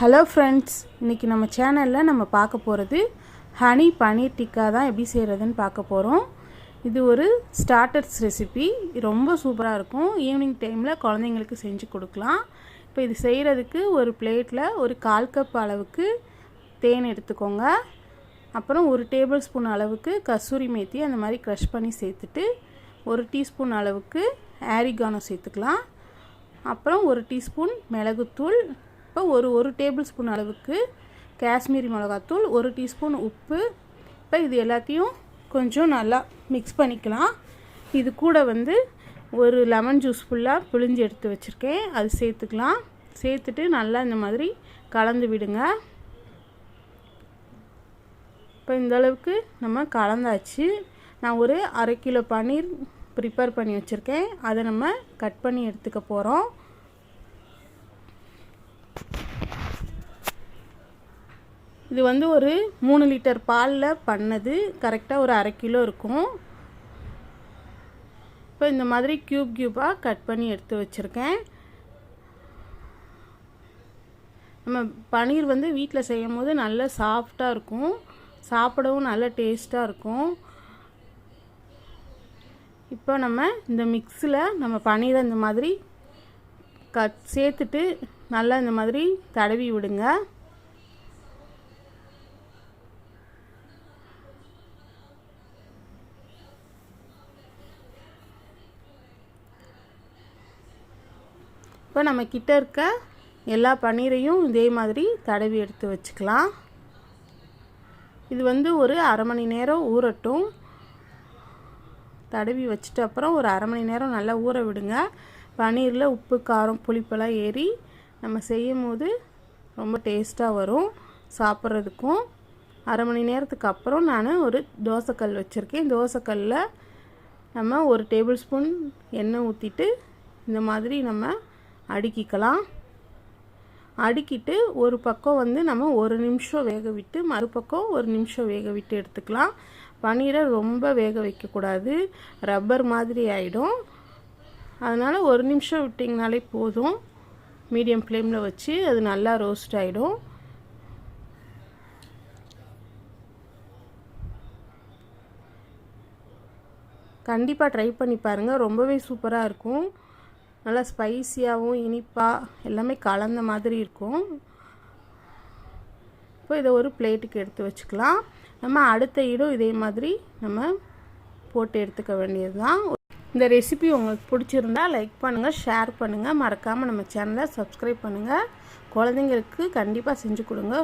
Hello friends இன்றைக்கி நம்ம சேனலில் நம்ம பார்க்க போகிறது ஹனி பனீர் டிக்கா தான் எப்படி செய்கிறதுன்னு பார்க்க போகிறோம் இது ஒரு ஸ்டார்டர்ஸ் ரெசிபி ரொம்ப சூப்பராக இருக்கும். ஈவினிங் டைமில் குழந்தைங்களுக்கு செஞ்சு கொடுக்கலாம். இப்போ இது செய்கிறதுக்கு ஒரு பிளேட்டில் ஒரு கால் கப் அளவுக்கு தேன் எடுத்துக்கோங்க. அப்புறம் ஒரு டேபிள் ஸ்பூன் அளவுக்கு கஸ்தூரி மேத்தி அந்த மாதிரி க்ரஷ் பண்ணி சேர்த்துட்டு ஒரு டீஸ்பூன் அளவுக்கு ஆரிகானோ சேர்த்துக்கலாம். அப்புறம் ஒரு டீஸ்பூன் மிளகுத்தூள் இப்போ ஒரு ஒரு டேபிள் ஸ்பூன் அளவுக்கு காஷ்மீரி மிளகாத்தூள் ஒரு டீஸ்பூன் உப்பு. இப்போ இது எல்லாத்தையும் கொஞ்சம் நல்லா மிக்ஸ் பண்ணிக்கலாம். இது கூட வந்து ஒரு லெமன் ஜூஸ் ஃபுல்லாக பிழிஞ்சு எடுத்து வச்சுருக்கேன். அது சேர்த்துக்கலாம். சேர்த்துட்டு நல்லா இந்த மாதிரி கலந்து விடுங்க. இப்போ இந்த அளவுக்கு நம்ம கலந்தாச்சு. நான் ஒரு அரை கிலோ பன்னீர் ப்ரிப்பேர் பண்ணி வச்சுருக்கேன். அதை நம்ம கட் பண்ணி எடுத்துக்க போகிறோம் இது வந்து ஒரு மூணு லிட்டர் பாலில் பண்ணது. கரெக்டாக ஒரு அரை கிலோ இருக்கும். இப்போ இந்த மாதிரி க்யூப் க்யூப்பாக கட் பண்ணி எடுத்து வச்சுருக்கேன். நம்ம பன்னீர் வந்து வீட்டில் செய்யும் போது நல்ல சாஃப்டாக இருக்கும். சாப்பிடவும் நல்ல டேஸ்ட்டாக இருக்கும். இப்போ நம்ம இந்த மிக்ஸில் நம்ம பன்னீரை இந்த மாதிரி கட் சேர்த்துட்டு நல்லா இந்த மாதிரி தடவி விடுங்க. இப்போ நம்ம கிட்ட இருக்க எல்லா பன்னீரையும் இதே மாதிரி தடவி எடுத்து வச்சுக்கலாம். இது வந்து ஒரு அரை மணி நேரம் ஊறட்டும். தடவி வச்சுட்டு அப்புறம் ஒரு அரை மணி நேரம் நல்லா ஊற விடுங்க. பன்னீரில் உப்பு காரம் புளிப்பெல்லாம் ஏறி நம்ம செய்யும் போது ரொம்ப டேஸ்ட்டாக வரும் சாப்பிட்றதுக்கும். அரை மணி நேரத்துக்கு அப்புறம் நான் ஒரு தோசைக்கல் வச்சுருக்கேன். தோசைக்கல்லில் நம்ம ஒரு டேபிள் ஸ்பூன் எண்ணெய் ஊற்றிட்டு இந்த மாதிரி நம்ம அடுக்கிக்கலாம். அடுக்கிட்டு ஒரு பக்கம் வந்து நம்ம ஒரு நிமிஷம் வேக விட்டு மறுபக்கம் ஒரு நிமிஷம் வேக விட்டு எடுத்துக்கலாம். பன்னீரை ரொம்ப வேக வைக்கக்கூடாது. ரப்பர் மாதிரி ஆகிடும் அதனால் ஒரு நிமிஷம் விட்டிங்கனாலே போதும். மீடியம் ஃப்ளேமில் வச்சு அது நல்லா ரோஸ்ட் ஆகிடும் கண்டிப்பாக ட்ரை பண்ணி பாருங்கள் ரொம்பவே சூப்பராக இருக்கும். நல்லா ஸ்பைஸியாகவும் இனிப்பாக எல்லாமே கலந்த மாதிரி இருக்கும். இப்போ இதை ஒரு பிளேட்டுக்கு எடுத்து வச்சுக்கலாம். நம்ம அடுத்த இடம் இதே மாதிரி நம்ம போட்டு எடுத்துக்க வேண்டியது தான் இந்த ரெசிபி உங்களுக்கு பிடிச்சிருந்தா லைக் பண்ணுங்கள் ஷேர் பண்ணுங்கள் மறக்காமல் நம்ம சேனலை சப்ஸ்கிரைப் பண்ணுங்கள் குழந்தைங்களுக்கு கண்டிப்பாக செஞ்சு கொடுங்க.